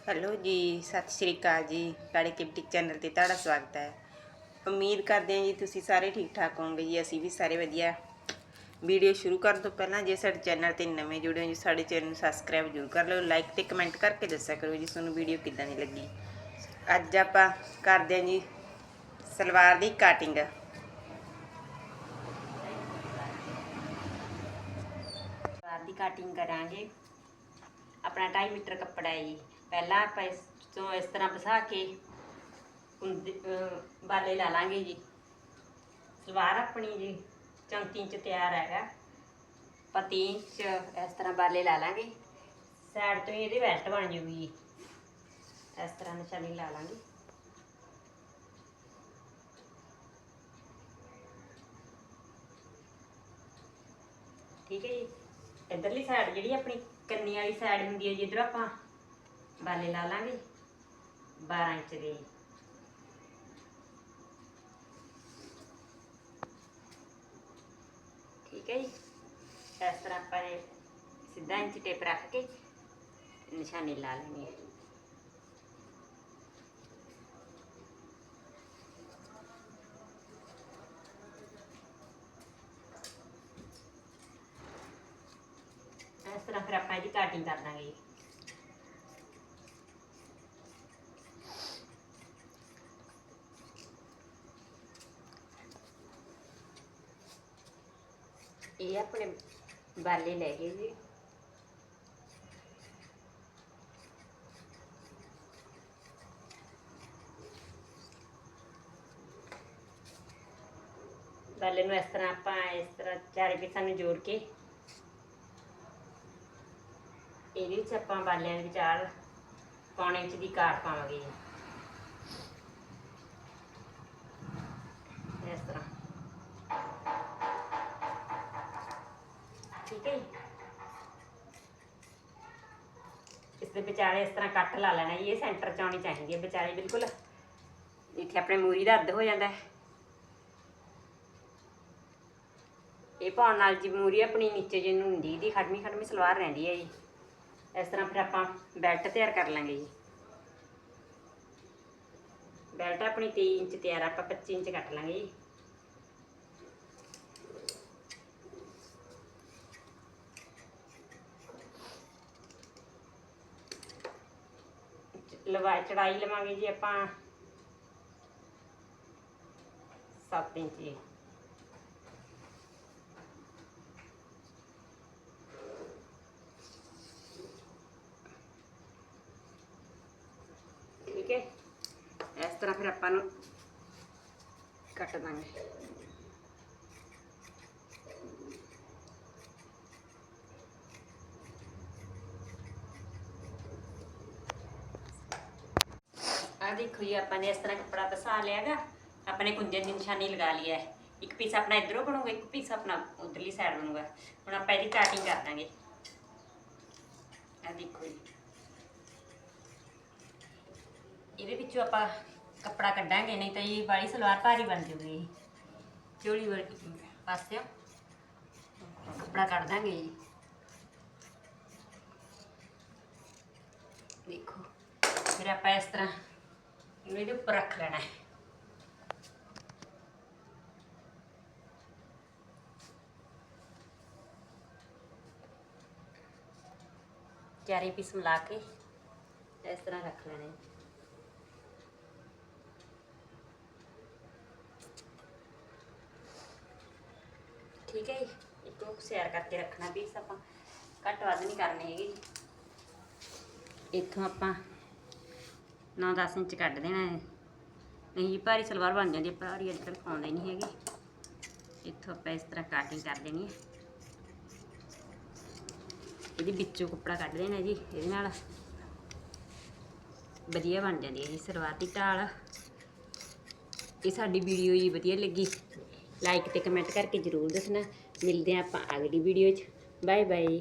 Hello ਜੀ, ਸਤਿ ਸ਼੍ਰੀ ਅਕਾਲ ਜੀ। ਕਾੜੇ ਕਿਪਟਿਕ ਚੈਨਲ ਤੇ ਤੁਹਾਡਾ ਸਵਾਗਤ ਹੈ। ਉਮੀਦ ਕਰਦੇ ਹਾਂ ਜੀ ਤੁਸੀਂ ਸਾਰੇ ਠੀਕ ਠਾਕ ਹੋਵੋਗੇ ਜੀ, ਅਸੀਂ ਵੀ ਸਾਰੇ ਵਧੀਆ। ਵੀਡੀਓ ਸ਼ੁਰੂ ਕਰਨ ਤੋਂ ਪਹਿਲਾਂ ਜੇ ਸਾਡੇ ਚੈਨਲ ਤੇ ਨਵੇਂ ਜੁੜੇ ਹੋ ਜੀ, ਸਾਡੇ ਚੈਨਲ ਨੂੰ ਸਬਸਕ੍ਰਾਈਬ ਜ਼ਰੂਰ ਕਰ ਲਿਓ, ਲਾਈਕ ਤੇ ਕਮੈਂਟ ਕਰਕੇ ਦੱਸਿਆ ਕਰੋ ਜੀ, ਤੁਹਾਨੂੰ ਵੀਡੀਓ ਕਿੱਦਾਂ ਦੀ ਲੱਗੀ। ਅੱਜ ਆਪਾਂ ਕਰਦੇ ਹਾਂ ਜੀ, ਸਲਵਾਰ ਦੀ ਕਟਿੰਗ ਸਲਵਾਰ ਦੀ ਕਟਿੰਗ ਕਰਾਂਗੇ। ਆਪਣਾ 2.5 ਮੀਟਰ ਕੱਪੜਾ ਹੈ ਜੀ। ਪਹਿਲਾਂ ਆਪਾਂ ਇਸ ਤੋਂ ਇਸ ਤਰ੍ਹਾਂ ਵਸਾ ਕੇ ਬਾਲੇ ਲਾ ਲਾਂਗੇ ਜੀ। ਸਲਵਾਰ ਆਪਣੀ ਜੀ 34 ਇੰਚ ਤਿਆਰ ਹੈਗਾ। ਆਪਾਂ 30 ਇੰਚ ਇਸ ਤਰ੍ਹਾਂ ਬਾਲੇ ਲਾ ਲਾਂਗੇ। ਸਾਈਡ ਤੋਂ ਹੀ ਇਹਦੀ ਬੈਲਟ ਬਣ ਜੂਗੀ ਜੀ। ਇਸ ਤਰ੍ਹਾਂ ਨਿਸ਼ਾਨੀ ਲਾ ਲਾਂਗੇ। ਠੀਕ ਹੈ ਜੀ। ਇਧਰਲੀ ਸਾਈਡ ਜਿਹੜੀ ਆਪਣੀ ਕੰਨੀ ਵਾਲੀ ਸਾਈਡ ਹੁੰਦੀ ਹੈ, ਜਿੱਧਰ ਆਪਾਂ ਬਾਲੇ ਲਾ ਲਾਂਗੇ 12 ਇੰਚ ਦੀ ਠੀਕ ਹੈ ਜੀ ਇਸ ਤਰ੍ਹਾਂ ਆਪਾਂ ਨੇ ਸਿੱਧਾ ਇੰਚ ਟੇਪ ਰੱਖ ਕੇ ਨਿਸ਼ਾਨੀ ਲਾ ਲੈਣੀ ਹੈ ਇਸ ਤਰ੍ਹਾਂ ਫਿਰ ਆਪਾਂ ਇਹਦੀ ਕਟਿੰਗ ਕਰ ਦਾਂਗੇ ਇਹ ਆਪਣੇ ਬਾਲੇ ਲੈ ਗਏ ਜੀ। ਬਾਲੇ ਨੂੰ ਇਸ ਤਰ੍ਹਾਂ ਆਪਾਂ ਇਸ ਤਰ੍ਹਾਂ ਚਾਰੇ ਪੀਸਾਂ ਨੂੰ ਜੋੜ ਕੇ ਇਹਦੇ ਵਿੱਚ ਆਪਾਂ ਬਾਲਿਆਂ ਦੇ ਵਿਚਾਰ ਪੌਣੇ ਇੰਚ ਦੀ ਕਾਟ ਪਾਵਾਂਗੇ ਇਸ ਦੇ ਵਿਚਾਲੇ ਇਸ ਤਰ੍ਹਾਂ ਕੱਟ ਲਾ ਲੈਣਾ ਜੀ, ਇਹ ਸੈਂਟਰ ਚ ਆਉਣੀ ਚਾਹੀਦੀ ਹੈ ਵਿਚਾਲੇ, ਬਿਲਕੁਲ। ਇੱਥੇ ਆਪਣੇ ਮੂਰੀ ਦਾ ਅੱਧ ਹੋ ਜਾਂਦਾ ਹੈ। ਇਹ ਪਾਉਣ ਨਾਲ ਜੀ ਮੂਰੀ ਆਪਣੀ ਨੀਚੇ ਜਿਹਨੂੰ ਹੁੰਦੀ ਦੀ ਖੜਮੀ ਖੜਮੀ ਸਲਵਾਰ ਰਹਿੰਦੀ ਹੈ ਜੀ। ਇਸ ਤਰ੍ਹਾਂ ਫਿਰ ਆਪਾਂ ਬੈਲਟ ਤਿਆਰ ਕਰ ਲਾਂਗੇ ਜੀ। ਬੈਲਟ ਆਪਣੀ 23 ਇੰਚ ਤਿਆਰ ਆਪਾਂ 25 ਇੰਚ ਕੱਟ ਲਾਂਗੇ ਜੀ। ਲਵਾ, ਚੜਾਈ ਲਵਾਂਗੇ ਜੀ ਆਪਾਂ। 7 ਇੰਚ ਠੀਕ ਹੈ? ਇਸ ਤਰ੍ਹਾਂ ਫਿਰ ਆਪਾਂ ਨੂੰ ਕੱਟ ਦਾਂਗੇ। ਆ ਦੇਖੋ ਜੀ, ਆਪਾਂ ਨੇ ਇਸ ਤਰ੍ਹਾਂ ਕੱਪੜਾ ਬਸਾ ਲਿਆਗਾ ਆਪਣੇ ਕੁੰਜੇ ਦੀ ਨਿਸ਼ਾਨੀ ਲਗਾ ਲਈ ਹੈ। ਇੱਕ ਪੀਸ ਆਪਣਾ ਇਧਰੋਂ ਬਣੂਗਾ, ਇੱਕ ਪੀਸ ਆਪਣਾ ਉਧਰਲੀ ਸਾਈਡ ਬਣੂਗਾ। ਹੁਣ ਆਪਾਂ ਇਹਦੀ ਕਟਿੰਗ ਕਰ ਦਾਂਗੇ। ਆ ਦੇਖੋ ਜੀ। ਇਹਦੇ ਵਿੱਚੋਂ ਆਪਾਂ ਕੱਪੜਾ ਕੱਢਾਂਗੇ, ਨਹੀਂ ਤਾਂ ਇਹ ਵਾਲੀ ਸਲਵਾਰ ਭਾਰੀ ਬਣ ਜੂਗੀ। ਚੋਲੀ ਵਰਗੀ ਪਾਸਿਓ ਕੱਪੜਾ ਕੱਢ ਦਾਂਗੇ ਜੀ। ਦੇਖੋ। ਫਿਰ ਆਪਾਂ ਇਸ ਤਰ੍ਹਾਂ ਇਹਨੂੰ ਇਹਦੇ ਉੱਪਰ ਰੱਖ ਲੈਣਾ ਹੈ। ਚਾਰੇ ਪੀਸ ਮਿਲਾ ਕੇ ਇਸ ਤਰ੍ਹਾਂ ਰੱਖ ਲੈਣੇ ਠੀਕ ਹੈ ਜੀ, ਇੱਕ ਉਹ ਸਿਆਰ ਕਰਕੇ ਰੱਖਣਾ ਪੀਸ ਆਪਾਂ। ਘੱਟ ਵੱਧ ਨਹੀਂ ਕਰਨੇ ਹੈਗੇ। ਜੀ ਇੱਥੋਂ ਆਪਾਂ 9-10 ਇੰਚ ਕੱਢ ਦੇਣਾ ਹੈ। ਨਹੀਂ ਜੀ ਭਾਰੀ ਸਲਵਾਰ ਬਣ ਜਾਂਦੀ ਭਾਰੀ ਅੱਜ ਕੱਲ੍ਹ ਪਾਉਂਦੇ ਨਹੀਂ ਹੈਗੇ। ਇੱਥੋਂ ਆਪਾਂ ਇਸ ਤਰ੍ਹਾਂ ਕਟਿੰਗ ਕਰ ਦੇਣੀ ਹੈ। ਇਹਦੇ ਵਿੱਚੋਂ ਕੱਪੜਾ ਕੱਢ ਦੇਣਾ ਜੀ, ਇਹਦੇ ਨਾਲ। ਵਧੀਆ ਬਣ ਜਾਂਦੀ ਹੈ ਜੀ ਸਲਵਾਰ ਦੀ ਢਾਲ। ਇਹ ਸਾਡੀ ਵੀਡੀਓ ਜੀ ਵਧੀਆ ਲੱਗੀ ਲਾਈਕ ਤੇ ਕਮੈਂਟ ਕਰਕੇ ਜਰੂਰ ਦੱਸਣਾ। ਮਿਲਦੇ ਹਾਂ ਆਪਾਂ ਅਗਲੀ ਵੀਡੀਓ 'ਚ। Bye bye